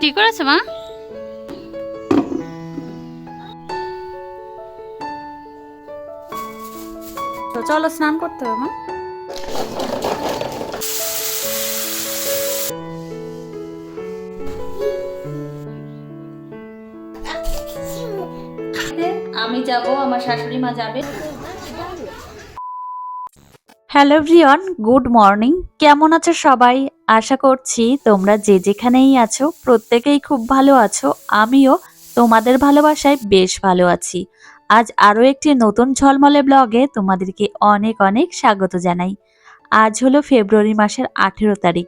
ঠিক করেছে মা? তো চলো স্নান করতে হবে মা। আমি যাব আমার শাশুড়ি মা যাবে। হ্যালো এভরিওয়ান গুড মর্নিং কেমন আছো সবাই? আশা করছি তোমরা যে যেখানেই আছো, প্রত্যেকেই খুব ভালো আছো। আমিও তোমাদের ভালোবাসায় বেশ ভালো আছি। আজ আরও একটি নতুন ঝলমলে ব্লগে তোমাদেরকে অনেক অনেক স্বাগত জানাই। আজ হলো ফেব্রুয়ারি মাসের আঠেরো তারিখ,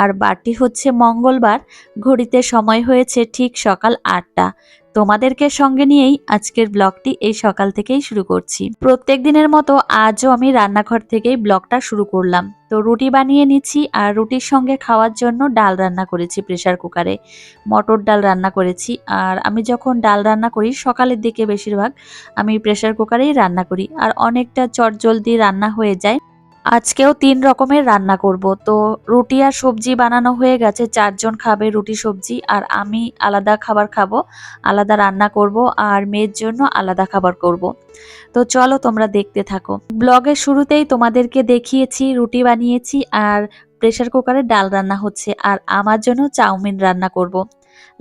আর বারটি হচ্ছে মঙ্গলবার। ঘড়িতে সময় হয়েছে ঠিক সকাল আটটা। তোমাদেরকে সঙ্গে নিয়েই আজকের ব্লগটি এই সকাল থেকেই শুরু করছি। প্রত্যেক দিনের মতো আজও আমি রান্নাঘর থেকেই ব্লগটা শুরু করলাম। তো রুটি বানিয়ে নিচ্ছি আর রুটির সঙ্গে খাওয়ার জন্য ডাল রান্না করেছি প্রেশার কুকারে। মটর ডাল রান্না করেছি আর আমি যখন ডাল রান্না করি, সকালের দিকে বেশিরভাগ আমি প্রেশার কুকারেই রান্না করি। আর অনেকটা চটজলদি রান্না হয়ে যায় আজকেও তিন রকমের রান্না করব। তো রুটি আর সবজি বানানো হয়ে গেছে, চারজন খাবে রুটি, সবজি, আর আমি আলাদা খাবার খাব, আলাদা রান্না করব, আর মেয়ের জন্য আলাদা খাবার করব। তো চলো তোমরা দেখতে থাকো। ব্লগের শুরুতেই তোমাদেরকে দেখিয়েছি, রুটি বানিয়েছি, আর প্রেশার কুকারে ডাল রান্না হচ্ছে, আর আমার জন্য চাউমিন রান্না করব।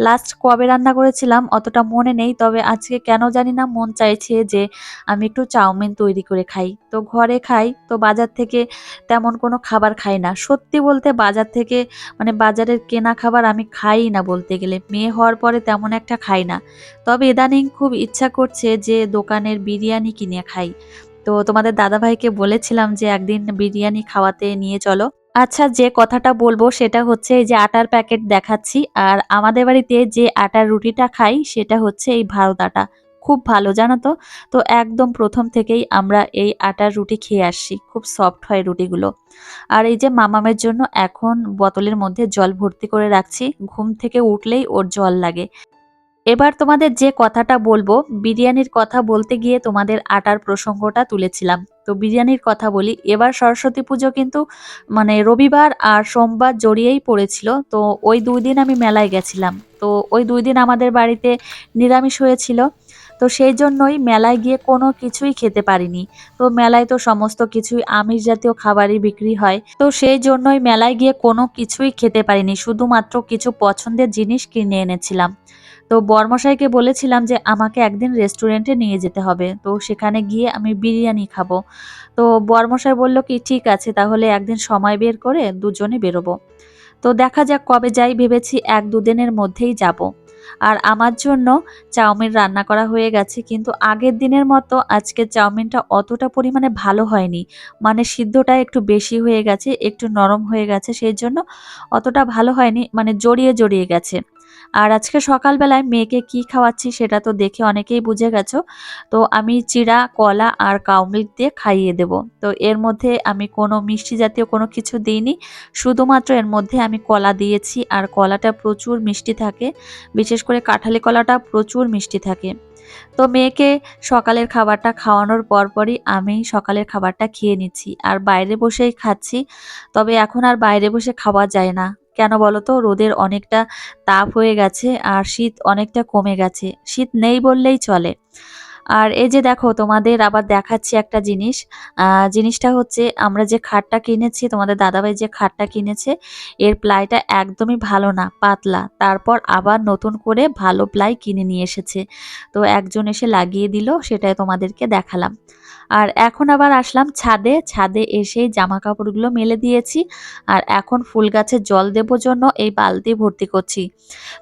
লাস্ট কবে রান্না করেছিলাম অতটা মনে নেই, তবে আজকে কেন জানি না মন চাইছে যে আমি একটু চাউমিন তৈরি করে খাই। তো ঘরে খাই, তো বাজার থেকে তেমন কোনো খাবার খাই না। সত্যি বলতে বাজার থেকে মানে বাজারের কেনা খাবার আমি খাই না বলতে গেলে। মেয়ে হওয়ার পরে তেমন একটা খাই না। তবে ইদানিং খুব ইচ্ছা করছে যে দোকানের বিরিয়ানি কিনে খাই। তো তোমাদের দাদাভাইকে বলেছিলাম যে একদিন বিরিয়ানি খাওয়াতে নিয়ে চলো। আচ্ছা যে কথাটা বলব সেটা হচ্ছে এই যে আটার প্যাকেট দেখাচ্ছি। আর আমাদের বাড়িতে যে আটার রুটিটা খাই সেটা হচ্ছে এই ভারত আটা। খুব ভালো, জানো তো? তো একদম প্রথম থেকেই আমরা এই আটার রুটি খেয়ে আসছি। খুব সফট হয় রুটিগুলো। আর এই যে মামামের জন্য এখন বোতলের মধ্যে জল ভর্তি করে রাখছি। ঘুম থেকে উঠলেই ওর জল লাগে। এবার তোমাদের যে কথাটা বলব, বিরিয়ানির কথা বলতে গিয়ে তোমাদের আটার প্রসঙ্গটা তুলেছিলাম। তো বিরিয়ানির কথা বলি, এবার সরস্বতী পুজো কিন্তু মানে রবিবার আর সোমবার জড়িয়েই পড়েছিল। তো ওই দুই দিন আমি মেলায় গেছিলাম। তো ওই দুই দিন আমাদের বাড়িতে নিরামিষ হয়েছিল। তো সেই জন্যই মেলায় গিয়ে কোনো কিছুই খেতে পারিনি। তো মেলায় তো সমস্ত কিছুই আমিষ জাতীয় খাবারই বিক্রি হয়। তো সেই জন্যই মেলায় গিয়ে কোনো কিছুই খেতে পারিনি। শুধুমাত্র কিছু পছন্দের জিনিস কিনে এনেছিলাম। তো বর্মশাইকে বলেছিলাম যে আমাকে একদিন রেস্টুরেন্টে নিয়ে যেতে হবে। তো সেখানে গিয়ে আমি বিরিয়ানি খাব। তো বর্মশাই বলল, কি, ঠিক আছে, তাহলে একদিন সময় বের করে দুজনে বেরোবো। তো দেখা যাক কবে যাই, ভেবেছি এক দুদিনের মধ্যেই যাব। আর আমার জন্য চাউমিন রান্না করা হয়ে গেছে, কিন্তু আগের দিনের মতো আজকে চাউমিনটা অতটা পরিমাণে ভালো হয়নি। মানে সিদ্ধটা একটু বেশি হয়ে গেছে, একটু নরম হয়ে গেছে, সেই জন্য অতটা ভালো হয়নি মানে জড়িয়ে জড়িয়ে গেছে। আর আজকে সকালবেলায় মেয়েকে কি খাওয়াচ্ছি সেটা তো দেখে অনেকেই বুঝে গেছো। তো আমি চিড়া, কলা আর কাউমিল্ক দিয়ে খাইয়ে দেব। তো এর মধ্যে আমি কোনো মিষ্টি জাতীয় কোনো কিছু দিইনি। শুধুমাত্র এর মধ্যে আমি কলা দিয়েছি আর কলাটা প্রচুর মিষ্টি থাকে। বিশেষ করে কাঁঠালি কলাটা প্রচুর মিষ্টি থাকে। তো মেয়েকে সকালের খাবারটা খাওয়ানোর পরপরই আমি সকালের খাবারটা খেয়ে নিচ্ছি। আর বাইরে বসেই খাচ্ছি। তবে এখন আর বাইরে বসে খাওয়া যায় না। কেন বলো তো? রোদের অনেকটা তাপ হয়ে গেছে আর শীত অনেকটা কমে গেছে। শীত নেই বললেই চলে। আর এই যে দেখো, তোমাদের আবার দেখাচ্ছি একটা জিনিস। জিনিসটা হচ্ছে আমরা যে খাটটা কিনেছি, তোমাদের দাদাভাই যে খাটটা কিনেছে, এর প্লাইটা একদমই ভালো না, পাতলা। তারপর আবার নতুন করে ভালো প্লাই কিনে নিয়ে এসেছে। তো একজন এসে লাগিয়ে দিল, সেটাই তোমাদেরকে দেখালাম। আর এখন আবার আসলাম ছাদে। ছাদে এসে জামা কাপড়গুলো মেলে দিয়েছি আর এখন ফুল গাছে জল দেবো জন্য এই বালতি ভর্তি করছি।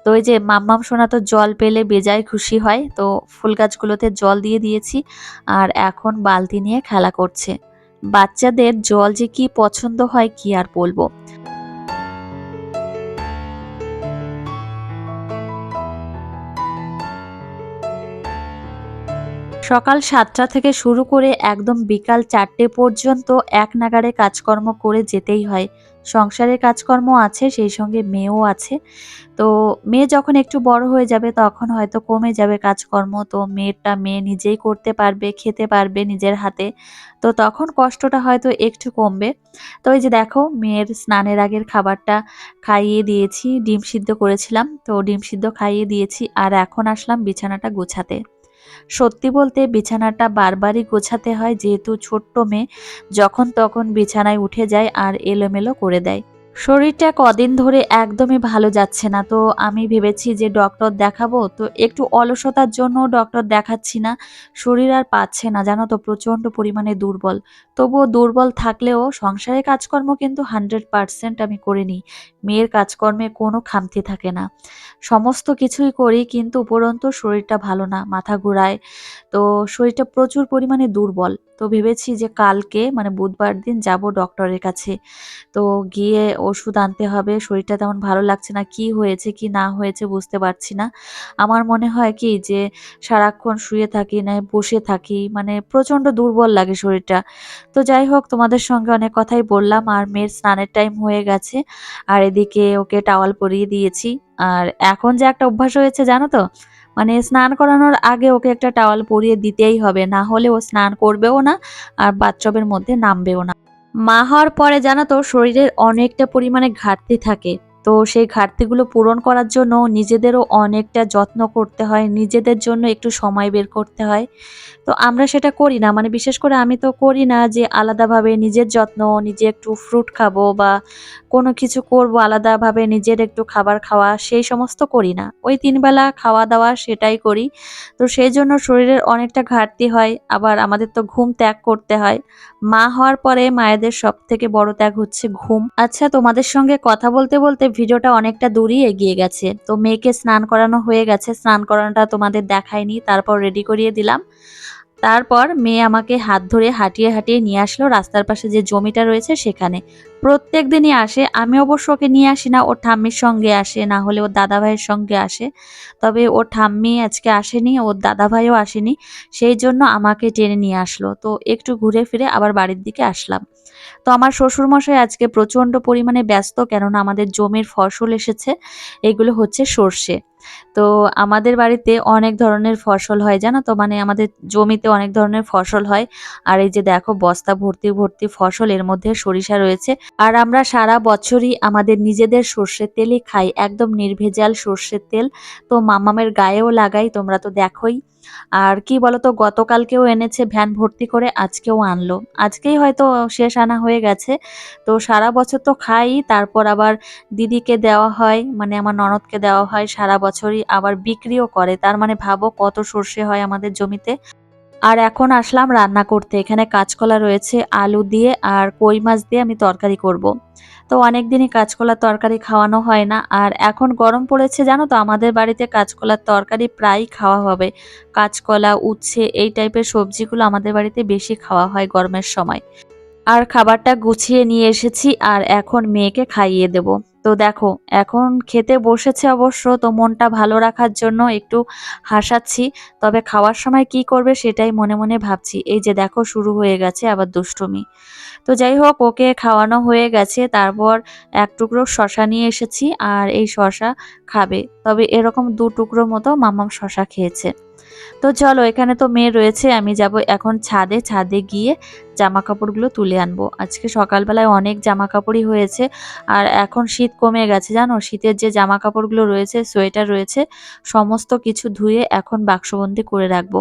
তো ওই যে মাম্মাম সোনা তো জল পেলে বেজায় খুশি হয়, তো ফুল গাছগুলোতে জল দিয়ে দিয়েছি আর এখন বালতি নিয়ে খেলা করছে। বাচ্চাদের জল যে কি পছন্দ হয় কি আর বলব? সকাল সাতটা থেকে শুরু করে একদম বিকাল চারটে পর্যন্ত এক নাগারে কাজকর্ম করে যেতেই হয়। সংসারের কাজকর্ম আছে, সেই সঙ্গে মেয়েও আছে। তো মেয়ে যখন একটু বড় হয়ে যাবে তখন হয়তো কমে যাবে কাজকর্ম। তো মেয়েরটা মেয়ে নিজেই করতে পারবে, খেতে পারবে নিজের হাতে। তো তখন কষ্টটা হয়তো একটু কমবে। তো এই যে দেখো, মেয়ের স্নানের আগের খাবারটা খাইয়ে দিয়েছি, ডিম সিদ্ধ করেছিলাম। তো ডিম সিদ্ধ খাইয়ে দিয়েছি আর এখন আসলাম বিছানাটা গোছাতে। সত্যি বলতে বিছানাটা বারবারই গোছাতে হয়, যেহেতু ছোট্ট মেয়ে, যখন তখন বিছানায় উঠে যায় আর এলোমেলো করে দেয়। শরীরটা কদিন ধরে একদমই ভালো যাচ্ছে না, তো আমি ভেবেছি যে ডক্টর দেখাবো, তো একটু অলসতার জন্য ডক্টর দেখাচ্ছি না। শরীর আর পাচ্ছে না, জানো তো, প্রচণ্ড পরিমাণে দুর্বল। তবুও দুর্বল থাকলেও সংসারের কাজকর্ম কিন্তু হান্ড্রেড পারসেন্ট আমি করে নিই, মেয়ের কাজকর্মে কোনো খামতি থাকে না। সমস্ত কিছুই করি কিন্তু উপরন্তু শরীরটা ভালো না, মাথা ঘোরায়, তো শরীরটা প্রচুর পরিমাণে দুর্বল। তো ভেবেছি যে কালকে মানে বুধবার দিন যাব ডক্টরের কাছে। তো গিয়ে ওষুধ আনতে হবে, শরীরটা তেমন ভালো লাগছে না, কি হয়েছে, কি না হয়েছে বুঝতে পারছি না। আমার মনে হয় কি যে সারাক্ষণ শুয়ে থাকি, না বসে থাকি মানে প্রচণ্ড দুর্বল লাগে শরীরটা। তো যাই হোক, তোমাদের সঙ্গে অনেক কথাই বললাম, আর মেয়ের স্নানের টাইম হয়ে গেছে, আর এদিকে ওকে টাওয়াল পরিয়ে দিয়েছি। আর এখন যে একটা অভ্যাস হয়েছে, জানো তো? মানে স্নান করানোর আগে ওকে একটা টাওয়াল পরিয়ে দিতেই হবে, না হলে ও স্নান করবেও না আর বাথটবের মধ্যে নামবেও না। মা হওয়ার পরে জানো তো, শরীরের অনেকটা পরিমাণে ঘাটতি থাকে। তো সেই ঘাটতিগুলো পূরণ করার জন্য নিজেদেরও অনেকটা যত্ন করতে হয়, নিজেদের জন্য একটু সময় বের করতে হয়। তো আমরা সেটা করি না মানে বিশেষ করে আমি তো করি না যে আলাদাভাবে নিজের যত্ন, নিজে একটু ফ্রুট খাব বা কোনো কিছু করব, আলাদাভাবে নিজের একটু খাবার খাওয়া, সেই সমস্ত করি না। ওই তিনবেলা খাওয়া দাওয়া সেটাই করি। তো সেই জন্য শরীরের অনেকটা ঘাটতি হয়, আবার আমাদের তো ঘুম ত্যাগ করতে হয়। মা হওয়ার পরে মায়েদের সব থেকে বড় ত্যাগ হচ্ছে ঘুম। আচ্ছা তোমাদের সঙ্গে কথা বলতে বলতে ভিডিওটা অনেকটা দূরই এগিয়ে গেছে। তো মেয়েকে স্নান করানো হয়ে গেছে। স্নান করানোটা তোমাদের দেখায়নি, তারপর রেডি করিয়ে দিলাম। তারপর মেয়ে আমাকে হাত ধরে হাঁটিয়ে হাঁটিয়ে নিয়ে আসলো রাস্তার পাশে যে জমিটা রয়েছে সেখানে। প্রত্যেক দিনই আসে। আমি অবশ্য ওকে নিয়ে আসি না, ওর ঠাম্মির সঙ্গে আসে, না হলে ওর দাদা ভাইয়ের সঙ্গে আসে। তবে ওর ঠাম্মি আজকে আসেনি, ওর দাদা ভাইও আসেনি, সেই জন্য আমাকে টেনে নিয়ে আসলো। তো একটু ঘুরে ফিরে আবার বাড়ির দিকে আসলাম। তো আমার শ্বশুরমশাই আজকে প্রচণ্ড পরিমাণে ব্যস্ত, কেননা আমাদের জমির ফসল এসেছে, এগুলো হচ্ছে সর্ষে। তো আমাদের বাড়িতে অনেক ধরনের ফসল হয়, জানো তো? মানে আমাদের জমিতে অনেক ধরনের ফসল হয়। আর এই যে দেখো, বস্তা ভর্তি ভর্তি ফসল, এর মধ্যে সরিষা রয়েছে। আর আমরা সারা বছরই আমাদের নিজেদের সর্ষের তেলই খাই, একদম নির্ভেজাল সর্ষের তেল। তো মামামের গায়েও লাগাই, তোমরা তো দেখোই। আর কি বলতো, গতকালকেও এনেছে, ভ্যান ভর্তি করে আজকেও আনলো। আজকেই হয়তো শেষ আনা হয়ে গেছে। তো সারা বছর তো খাই, তারপর আবার দিদিকে দেওয়া হয় মানে আমার ননদকে দেওয়া হয়, সারা বছরই আবার বিক্রিও করে। তার মানে ভাবো কত সর্ষে হয় আমাদের জমিতে। আর এখন আসলাম রান্না করতে। এখানে কাঁচকলা রয়েছে, আলু দিয়ে আর কই মাছ দিয়ে আমি তরকারি করব। তো অনেক দিনই কাঁচকলার তরকারি খাওয়ানো হয় না আর এখন গরম পড়েছে, জানো তো, আমাদের বাড়িতে কাঁচকলার তরকারি প্রায়ই খাওয়া হবে। কাঁচকলা, উচ্ছে এই টাইপের সবজিগুলো আমাদের বাড়িতে বেশি খাওয়া হয় গরমের সময়। আর খাবারটা গুছিয়ে নিয়ে এসেছি আর এখন মেয়েকে খাইয়ে দেব। তো দেখো, এখন খেতে বসেছে অবশ্য, তো মনটা ভালো রাখার জন্য একটু হাসাচ্ছি। তবে খাওয়ার সময় কি করবে সেটাই মনে মনে ভাবছি। এই যে দেখো, শুরু হয়ে গেছে আবার দুষ্টুমি। তো যাই হোক, ওকে খাওয়ানো হয়ে গেছে। তারপর এক টুকরো শশা নিয়ে এসেছি, আর এই শশা খাবে। তবে এরকম দু টুকরো মতো মামাম শশা খেয়েছে। তো চলো, এখানে তো মেয়ে রয়েছে, আমি যাব এখন ছাদে। ছাদে গিয়ে জামা কাপড়গুলো তুলে আনব। আজকে সকালবেলায় অনেক জামা কাপড়ই হয়েছে, আর এখন শীত কমে গেছে, জানো? শীতের যে জামা কাপড়গুলো রয়েছে, সোয়েটার রয়েছে, সমস্ত কিছু ধুয়ে এখন বাক্সবন্দি করে রাখব।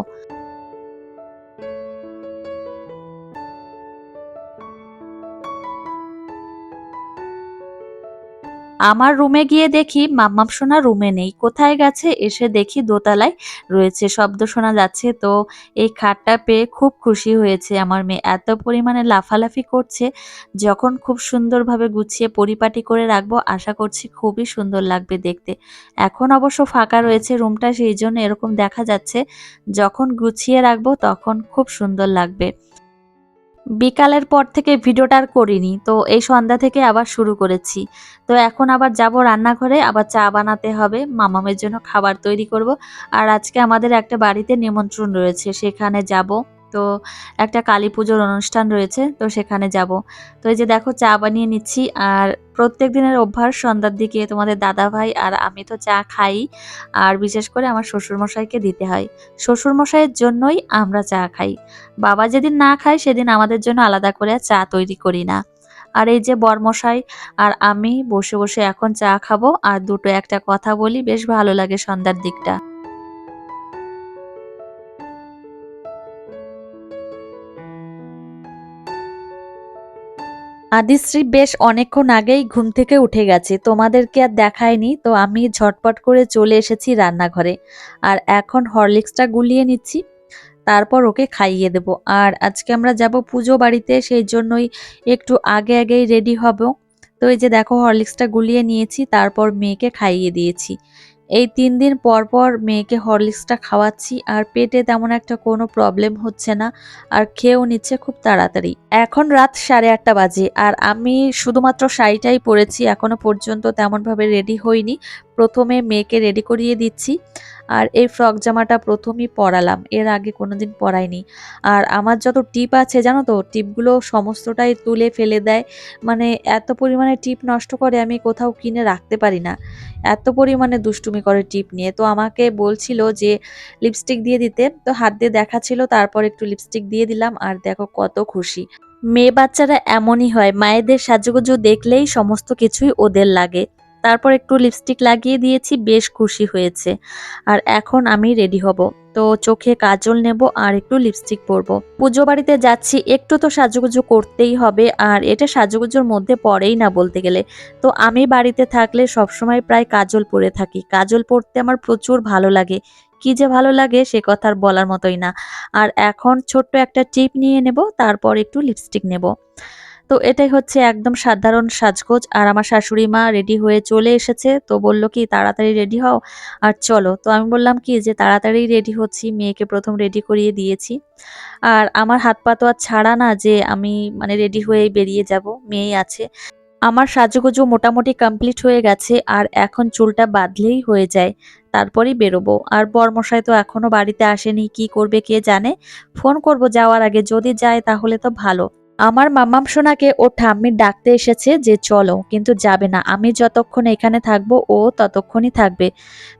আমার রুমে গিয়ে দেখি মাম্মাম সোনা রুমে নেই। কোথায় গেছে? এসে দেখি দোতলায় রয়েছে। শব্দ শোনা যাচ্ছে। তো এই খাটটা পেয়ে খুব খুশি হয়েছে আমার মেয়ে। এত পরিমাণে লাফালাফি করছে, যখন খুব সুন্দরভাবে গুছিয়ে পরিপাটি করে রাখব, আশা করছি খুবই সুন্দর লাগবে দেখতে। এখন অবশ্য ফাঁকা রয়েছে রুমটা, সেই জন্য এরকম দেখা যাচ্ছে। যখন গুছিয়ে রাখব, তখন খুব সুন্দর লাগবে। বিকালের পর থেকে ভিডিওটা আর করিনি, তো এই সন্ধ্যা থেকে আবার শুরু করেছি। তো এখন আবার যাব রান্নাঘরে, আবার চা বানাতে হবে, মামামের জন্য খাবার তৈরি করব। আর আজকে আমাদের একটা বাড়িতে নিমন্ত্রণ রয়েছে, সেখানে যাব। তো একটা কালী পুজোর অনুষ্ঠান রয়েছে, তো সেখানে যাব। তো এই যে দেখো, চা বানিয়ে নিচ্ছি আর প্রত্যেক দিনের অভ্যাস সন্ধ্যার দিকে তোমাদের দাদা ভাই আর আমি তো চা খাই আর বিশেষ করে আমার শ্বশুরমশাইকে দিতে হয়। শ্বশুরমশাইয়ের জন্যই আমরা চা খাই। বাবা যেদিন না খায় সেদিন আমাদের জন্য আলাদা করে চা তৈরি করি না। আর এই যে বরমশাই আর আমি বসে বসে এখন চা খাব আর দুটো একটা কথা বলি, বেশ ভালো লাগে সন্ধ্যার দিকটা। আদিশ্রী, বেশ, অনেকক্ষণ আগেই ঘুম থেকে উঠে গেছে। তোমাদেরকে আর দেখায়নি, তো আমি ঝটপট করে চলে এসেছি রান্নাঘরে। আর এখন হরলিক্সটা গুলিয়ে নিচ্ছি, তারপর ওকে খাইয়ে দেব। আর আজকে আমরা যাব পুজো বাড়িতে, সেই জন্যই একটু আগে আগেই রেডি হব। তো এই যে দেখো, হরলিক্সটা গুলিয়ে নিয়েছি, তারপর মেয়েকে খাইয়ে দিয়েছি। এই তিন দিন পর পর মেয়েকে হরলিক্সটা খাওয়াচ্ছি, আর পেটে তেমন একটা কোনো প্রবলেম হচ্ছে না, আর খেয়েও নিচ্ছে খুব তাড়াতাড়ি। এখন রাত সাড়ে আটটা বাজে, আর আমি শুধুমাত্র শাড়িটাই পরেছি, এখনও পর্যন্ত তেমনভাবে রেডি হইনি। প্রথমে মেয়েকে রেডি করিয়ে দিচ্ছি। আর এই ফ্রক জামাটা প্রথমেই পরালাম, এর আগে কোনোদিন পরাইনি। আর আমার যত টিপ আছে, জানো তো, টিপগুলো সমস্তটাই তুলে ফেলে দেয়। মানে এত পরিমাণে টিপ নষ্ট করে আমি কোথাও কিনে রাখতে পারি না। এত পরিমাণে দুষ্টুমি করে টিপ নিয়ে। তো আমাকে বলছিল যে, লিপস্টিক দিয়ে দিতে। তো হাত দিয়ে দেখাচ্ছিল, তারপর একটু লিপস্টিক দিয়ে দিলাম। আর দেখো কত খুশি। মেয়ে বাচ্চারা এমনই হয়, মায়েদের সাজুগুজু দেখলেই সমস্ত কিছুই ওদের লাগে। তারপর একটু লিপস্টিক লাগিয়ে দিয়েছি, বেশ খুশি হয়েছে। আর এখন আমি রেডি হব। তো চোখে কাজল নেব আর একটু লিপস্টিক পরবো। পুজো বাড়িতে যাচ্ছি, একটু তো সাজুগুজু করতেই হবে। আর এটা সাজুগুজুর মধ্যে পড়েই না বলতে গেলে। তো আমি বাড়িতে থাকলে সবসময় প্রায় কাজল পরে থাকি। কাজল পরতে আমার প্রচুর ভালো লাগে। কি যে ভালো লাগে সে কথা আর বলার মতোই না। আর এখন ছোট্ট একটা টিপ নিয়ে নেব, তারপর একটু লিপস্টিক নেব। তো এটাই হচ্ছে একদম সাধারণ সাজগোজ। আর আমার শাশুড়ি মা রেডি হয়ে চলে এসেছে, তো বলল কি, তাড়াতাড়ি রেডি হও। আর চলো, তো আমি বললাম কি, যে তাড়াতাড়ি রেডি হচ্ছি, মেয়েকে প্রথম রেডি করিয়ে দিয়েছি। আর আমার হাত পা তো আর ছাড়া না, যে আমি মানে রেডি হয়ে বেরিয়ে যাব, মেয়েই আছে। আমার সাজুগুজু মোটামুটি কমপ্লিট হয়ে গেছে, আর এখন চুলটা বাঁধলেই হয়ে যায়, তারপরেই বেরোবো। আর বরমশাই তো এখনও বাড়িতে আসেনি, কি করবে কে জানে? ফোন করব যাওয়ার আগে, যদি যায় তাহলে তো ভালো। আমার মামাম সোনাকে ও ঠাম্মির ডাকতে এসেছে যে চলো, কিন্তু যাবে না। আমি যতক্ষণ এখানে থাকব, ও ততক্ষণই থাকবে।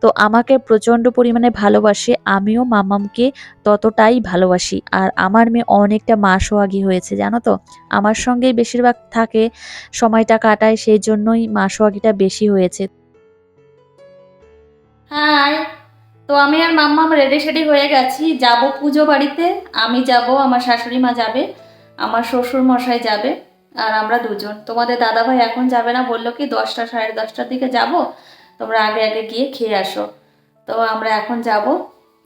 তো আমাকে প্রচণ্ড পরিমাণে ভালোবাসে, আমিও মামামকে ততটাই ভালোবাসি। আর আমার মেয়ে অনেকটা মা সোহাগী হয়েছে, জানো তো? আমার সঙ্গেই বেশিরভাগ থাকে, সময়টা কাটায়, সেই জন্যই মা সোহাগীটা বেশি হয়েছে। হাই, তো আমি আর মাম্মাম রেডি সেডি হয়ে গেছি। যাব পুজো বাড়িতে, আমি যাব, আমার শাশুড়ি মা যাবে। আমার শ্বশুর মশাই যাবে আর আমরা দুজন। তোমাদের দাদাভাই এখন যাবে না, বলল কি দশটা, সাড়ে দশটার দিকে যাব। তোমরা আগে আগে গিয়ে খেয়ে আসো। তো আমরা এখন যাব।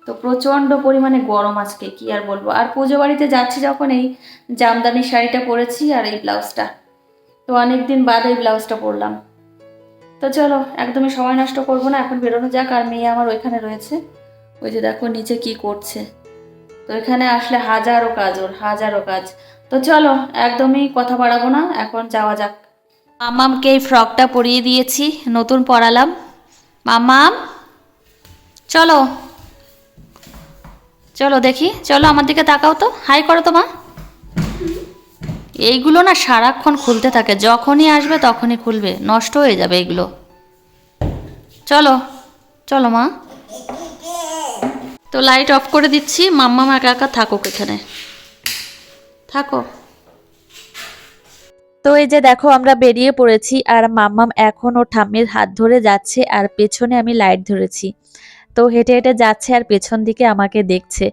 তো প্রচণ্ড পরিমাণে গরম আজকে, কি আর বলব। আর পুজো বাড়িতে যাচ্ছি যখন, এই জামদানি শাড়িটা পরেছি আর এই ব্লাউজটা। তো অনেক দিন বাদ এই ব্লাউজটা পরলাম। তো চলো, একদমই সময় নষ্ট করব না, এখন বেরোনো যাক। আর মেয়ে আমার ওইখানে রয়েছে। ওই যে দেখো, নিচে কি করছে। তো এখানে আসলে হাজারো কাজ ওর, হাজারো কাজ। তো চলো, একদমই কথা বাড়াবো না, এখন যাওয়া যাক। মামামকে এই ফ্রকটা পরিয়ে দিয়েছি, নতুন পরালাম। মামাম, চলো। চলো দেখি, চলো আমার দিকে তাকাও তো। হাই করো তো মা। এইগুলো না সারাক্ষণ খুলতে থাকে, যখনই আসবে তখনই খুলবে, নষ্ট হয়ে যাবে এগুলো। চলো চলো মা। তো লাইট অফ করে দিচ্ছি, মাম্মা একা একা থাকুক এখানে। থাকো। তো এই যে দেখো, আমরা বেরিয়ে পড়েছি আর মাম্মাম এখন ও ঠাম্মির হাত ধরে যাচ্ছে আর পেছনে আমি লাইট ধরেছি। তো হেঁটে হেঁটে যাচ্ছে আর পেছন দিকে আমাকে দেখছে।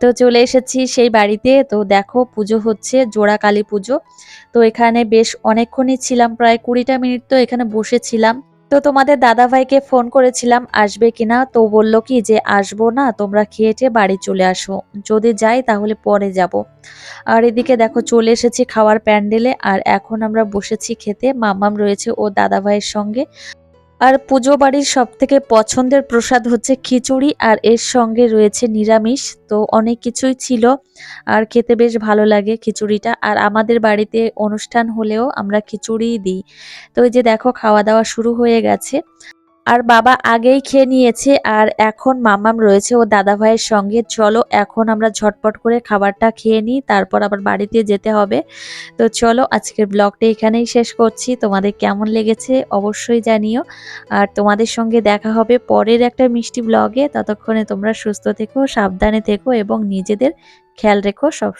তো চলে এসেছি সেই বাড়িতে। তো দেখো, পুজো হচ্ছে, জোড়া কালী পুজো। তো এখানে বেশ অনেকক্ষণই ছিলাম, প্রায় কুড়িটা মিনিট তো এখানে বসেছিলাম। তো তোমাদের দাদা ভাইকে ফোন করেছিলাম, আসবে কিনা? তো বলল কি যে, আসব না, তোমরা খেয়েটে বাড়ি চলে আসো। যদি যাই তাহলে পরে যাব। আর এদিকে দেখো, চলে এসেছি খাওয়ার প্যান্ডেলে। আর এখন আমরা বসেছি খেতে। মামাম রয়েছে ও দাদা ভাইয়ের সঙ্গে। আর পুজো বাড়ির সব থেকে পছন্দের প্রসাদ হচ্ছে খিচুড়ি, আর এর সঙ্গে রয়েছে নিরামিষ, তো অনেক কিছুই ছিল, আর খেতে বেশ ভালো লাগে খিচুড়িটা, আর আমাদের বাড়িতে অনুষ্ঠান হলেও আমরা খিচুড়িই দিই। তো ওই যে দেখো, খাওয়া দাওয়া শুরু হয়ে গেছে। আর বাবা আগেই খেয়ে নিয়েছে আর এখন মামাম রয়েছে ও দাদা ভাইয়ের সঙ্গে। চলো, এখন আমরা ঝটপট করে খাবারটা খেয়ে নিই, তারপর আবার বাড়িতে যেতে হবে। তো চলো, আজকের ব্লগটা এখানেই শেষ করছি। তোমাদের কেমন লেগেছে অবশ্যই জানিও। আর তোমাদের সঙ্গে দেখা হবে পরের একটা মিষ্টি ব্লগে। ততক্ষণে তোমরা সুস্থ থেকো, সাবধানে থেকো এবং নিজেদের খেয়াল রেখো সব